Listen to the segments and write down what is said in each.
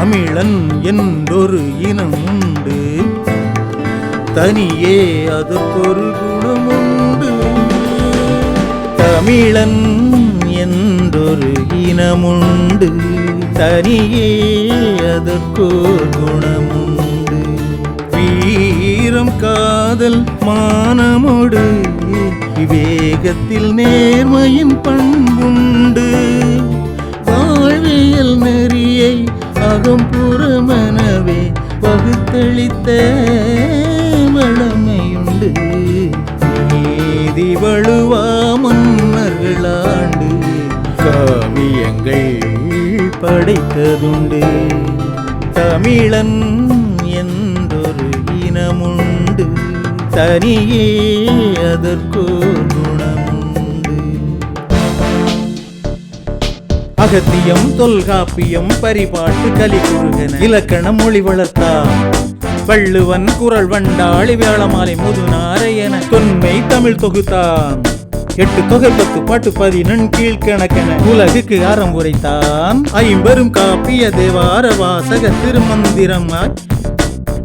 தமிழன் என்றொரு இனம் உண்டு. தனியே அதற்கொரு குணம் உண்டு. தமிழன் என்றொரு இனமுண்டு தனியே அதற்கோர் குணமுண்டு வீரம் காதல் மானமோடு விவேகத்தில் நேர்மையின் பண்புண்டு. வாழ்வியல் நெறியை அகம்புறமெனவே வகுத்தளித்த வளமையுண்டு. நீதி வழுவா முன்னர்களாண்டு காவியங்கள் படைத்ததுண்டு. தமிழன் என்றொரு இனமுண்டு. தனியே அதற்கோ அகத்தியம் தொல்காப்பியம் பரிபாட்டு கலிகுருகன இலக்கண மொழி வளர்த்தா. வள்ளுவன் குரல் வண்டாளி வேளமாலை முதுநாரையன தொன்மை தமிழ் தொகுத்தான் எட்டு தொகை பத்து பாட்டு பதினெண் கீழ்கணக்கென உலகுக்கு அறம் உரைத்தான். ஐம்பெரும் காப்பிய தேவார வாசக திருமந்திரமாய்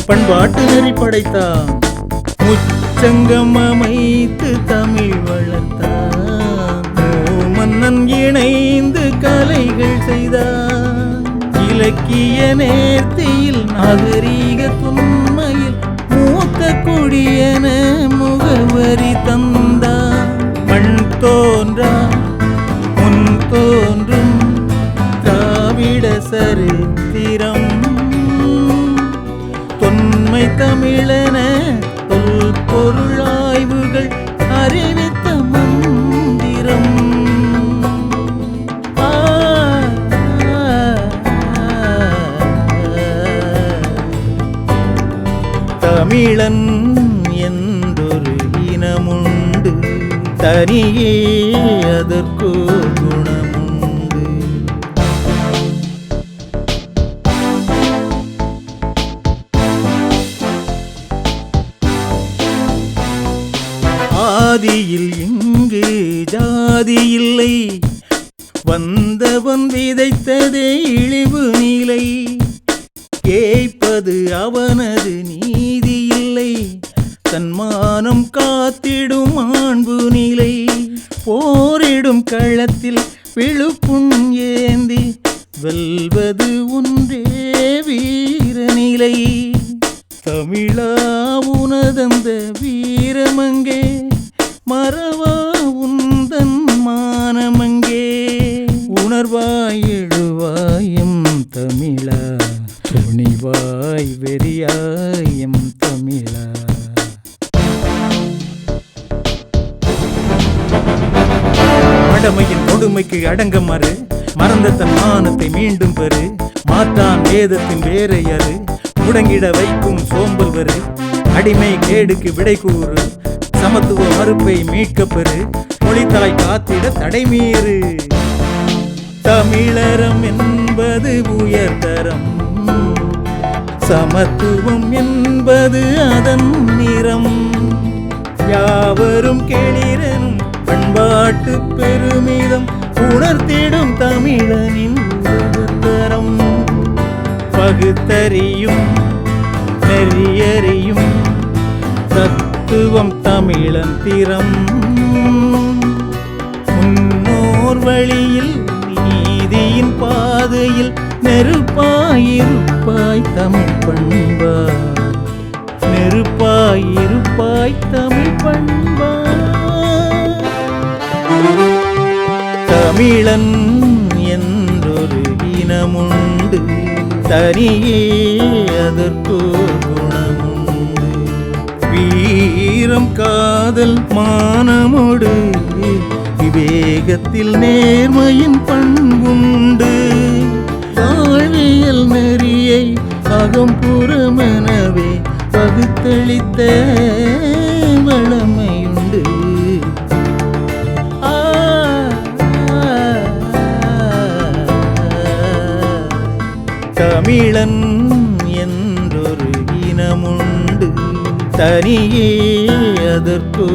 பண்பாட்டு நெறி படைத்தான். முச்சங்கம் அமைத்து தமிழ் வளர்த்த. இலக்கிய நேர்த்தியில் நாகரீக துண்மையில் மூத்த குடியன முகவரி தந்தா. மண் தோன்றா முன் தோன்றும் திராவிட சரித்திரம். தொன்மை தமிழன தொல் பொருளாய்வுகள் அறிவி தனியே அதற்கோ குணமுண்டு. ஆதியில் இங்கு ஜாதி இல்லை. வந்தவன் விதைத்ததே இழிவு நிலை. கேட்பது அவனது நீ தன்மானம் காத்திடும் மாண்பு நிலை. போரிடும் களத்தில் விழுப்புண் ஏந்தி வெல்வது ஒன்றே வீரநிலை தமிழா உனதந்த வீரமங்கே மறவா உந்தன் மானமங்கே. உணர்வாய் எழுவாயம் தமிழா துணிவாய் வெறியாயம் கடமையின் கொடுமைக்கு அடங்க மறு மறந்த தன் மானத்தை மீண்டும் பெறு. மாற்றான் வேதத்தின் வேறையறு முடங்கிட வைக்கும் சோம்பல் வரு அடிமை கேடுக்கு விடை கூறு. சமத்துவ மறுப்பை மீட்க பெறு. மொழித்தாய் காத்திட தடைமீறு தமிழரம் என்பது உயர்தரம் சமத்துவம் என்பது அதன் நிறம். யாவரும் கேளிரன் பண்பாட்டு பெருமிதம் உணர்த்திடும் தமிழனின் உலகத்தரம் பகுத்தறியும் நெறியறியும் தத்துவம் தமிழன் திறம். முன்னோர் வழியில் நீதியின் பாதையில் நெருப்பாயிருப்பாய் தமிழ் பண்பா நெருப்பாயிருப்பாய் தமிழ் தமிழன் என்றொரு இனமுண்டு தனியே அதற்கு குணமுண்டு. வீரம் காதல் மானமோடு விவேகத்தில் நேர்மையின் பண்புண்டு. வாழ்வியல் நெறியை அகம்புறமெனவே பகுத்தளித்த வளமை தமிழன் என்றொரு இனமுண்டு. தனியே அதற்கோ